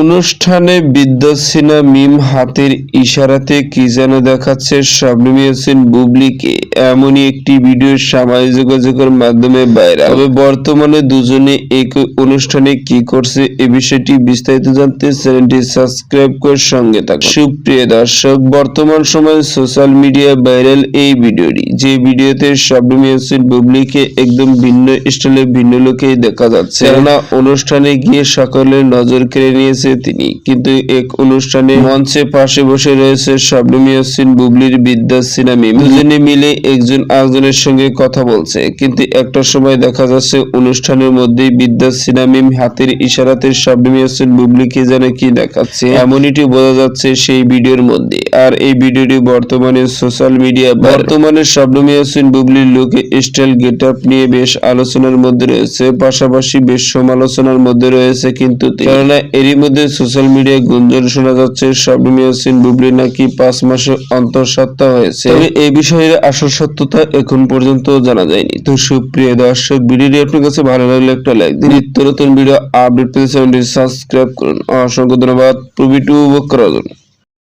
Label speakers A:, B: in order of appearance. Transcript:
A: অনুষ্ঠানে বিদ্যাসিনা মিম হাতের ইশারাতে কি যেন দেখাচ্ছে শাবনুম ইয়াসিন বুবলিকে। এমনই একটি ভিডিও সামাজিক যোগাযোগের মাধ্যমে ভাইরাল। তবে বর্তমানে দুজনে এক অনুষ্ঠানে কি করছে এ বিষয়টি বিস্তারিত জানতে চ্যানেলটি সাবস্ক্রাইব করে সঙ্গে থাকুন। সুপ্রিয় দর্শক, বর্তমান সময়ে সোশ্যাল মিডিয়া ভাইরাল এই ভিডিওটি। যে ভিডিওতে শাবনুম ইয়াসিন বুবলিকে একদম ভিন্ন স্টাইলে ভিন্ন লোকেই দেখা যাচ্ছে। কেননা অনুষ্ঠানে গিয়ে সকলের নজর কেড়ে নিয়েছে তিনি। কিন্তু এক অনুষ্ঠানে মঞ্চে পাশে বসে রয়েছে শাবনুম ইয়াসিন বুবলির বিদ্যা সিনামি দুজনে মিলে একজন আরেকজনের সঙ্গে কথা বলছে। কিন্তু একটা সময় দেখা যাচ্ছে অনুষ্ঠানের মধ্যেই বিদ্যা সিনামিম হাতের ইশারাতে শাবনুম ইয়াসিন বুবলিকে যেন কি দেখাচ্ছে এমনইটি বোঝা যাচ্ছে সেই ভিডিওর মধ্যে। আর এই ভিডিওটি বর্তমানে সোশ্যাল মিডিয়া বর্তমানে শাবনুম ইয়াসিন বুবলির লুকে স্টাইল গেট নিয়ে বেশ আলোচনার মধ্যে রয়েছে। পাশাপাশি বেশ সমালোচনার মধ্যে রয়েছে কিন্তু কেননা এরই মধ্যে সোশ্যাল মিডিয়ায় গুঞ্জন শোনা যাচ্ছে শাবনুম ইয়াসিন বুবলি নাকি পাঁচ মাসে অন্তঃসত্ত্বা হয়েছে। তবে এই বিষয়ের আসল সত্যতা এখন পর্যন্ত জানা যায়নি। তো সুপ্রিয় দর্শক, ভিডিওটি আপনার কাছে ভালো লাগলে একটা লাইক দিন নিত্য নতুন ভিডিও আপডেট পেতে চ্যানেলটি সাবস্ক্রাইব করুন। অসংখ্য ধন্যবাদ। প্রবি টু করার জন্য।